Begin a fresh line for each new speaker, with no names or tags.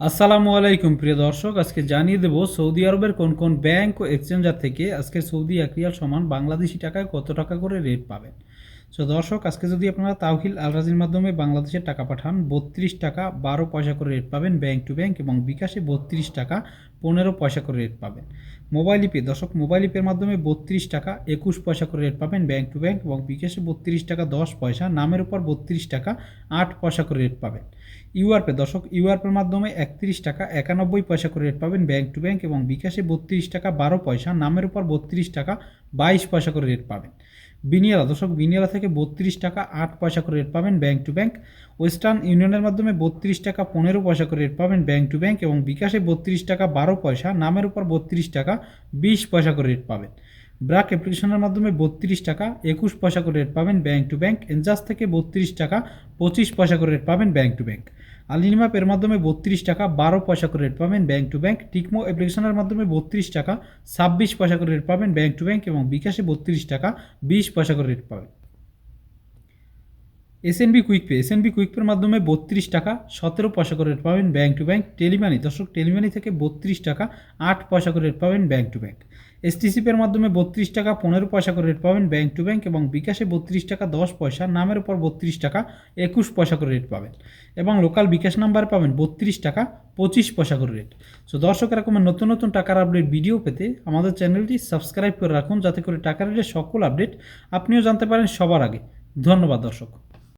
আসসালামু আলাইকুম, প্রিয় দর্শক। আজকে জানিয়ে দেব সৌদি আরবের কোন কোন ব্যাংক ও এক্সচেঞ্জার থেকে আজকে সৌদি একরিয়াল সমান বাংলাদেশি টাকায় কত টাকা করে রেট পাবেন। সো দর্শক, আজকে যদি আপনারা তাওহিল আলরাজির মাধ্যমে বাংলাদেশের টাকা পাঠান, বত্রিশ টাকা বারো পয়সা করে রেট পাবেন ব্যাংক টু ব্যাংক এবং বিকাশে বত্রিশ টাকা পনেরো পয়সা করে রেট পাবেন। মোবাইল ইপে দর্শক মোবাইল ইপের মাধ্যমে বত্রিশ টাকা একুশ পয়সা করে রেট পাবেন ব্যাংক টু ব্যাংক এবং বিকাশে বত্রিশ টাকা দশ পয়সা, নামের উপর বত্রিশ টাকা আট পয়সা করে রেট পাবেন। ইউআরপে দর্শক ইউআরপের মাধ্যমে একত্রিশ টাকা একানব্বই পয়সা করে রেট পাবেন ব্যাংক টু ব্যাংক এবং বিকাশে বত্রিশ টাকা বারো পয়সা, নামের উপর বত্রিশ টাকা বাইশ পয়সা করে রেট পাবেন। বিনিয়ালা দর্শক বিনিয়ালা থেকে বত্রিশ টাকা আট পয়সা করে রেট পাবেন ব্যাংক টু ব্যাংক ওয়েস্টার্ন ইউনিয়নের মাধ্যমে বত্রিশ টাকা পনেরো পয়সা করে রেট পাবেন ব্যাংক টু ব্যাংক এবং বিকাশে বত্রিশ টাকা বারো পয়সা, নামের উপর বত্রিশ টাকা বিশ পয়সা করে রেট পাবেন। ব্রাক অ্যাপ্লিকেশনের মাধ্যমে বত্রিশ টাকা একুশ পয়সা করে রেট পাবেন ব্যাংক টু ব্যাংক এনজাস থেকে বত্রিশ টাকা পঁচিশ পয়সা করে রেট পাবেন ব্যাংক টু ব্যাংক আলিনিমাপ এর মাধ্যমে বত্রিশ টাকা, বারো পয়সা করে রেট পাবেন ব্যাঙ্ক টু ব্যাঙ্ক টিকমো অ্যাপ্লিকেশনের মাধ্যমে বত্রিশ টাকা, ছাব্বিশ পয়সা করে রেট পাবেন ব্যাঙ্ক টু ব্যাঙ্ক এবং বিকাশে বত্রিশ টাকা, বিশ পয়সা করে রেট পাবেন। SNB quick pay SNB quick পের মাধ্যমে বত্রিশ টাকা সতেরো পয়সা করে রেট পাবেন ব্যাঙ্ক টু ব্যাঙ্ক টেলিমানি দর্শক টেলিমানি থেকে বত্রিশ টাকা আট পয়সা করে রেট পাবেন ব্যাঙ্ক টু ব্যাংক এসটিসি পের মাধ্যমে বত্রিশ টাকা পনেরো পয়সা করে রেট পাবেন ব্যাঙ্ক টু ব্যাঙ্ক এবং বিকাশে বত্রিশ টাকা দশ পয়সা, নামের উপর বত্রিশ টাকা একুশ পয়সা করে রেট পাবেন। এবং লোকাল বিকাশ নাম্বার পাবেন বত্রিশ টাকা পঁচিশ পয়সা করে রেট। সো দর্শক এরকমের নতুন নতুন টাকার আপডেট ভিডিও পেতে আমাদের চ্যানেলটি সাবস্ক্রাইব করে রাখুন, যাতে করে টাকার সকল আপডেট আপনিও জানতে পারেন সবার আগে। ধন্যবাদ, দর্শক।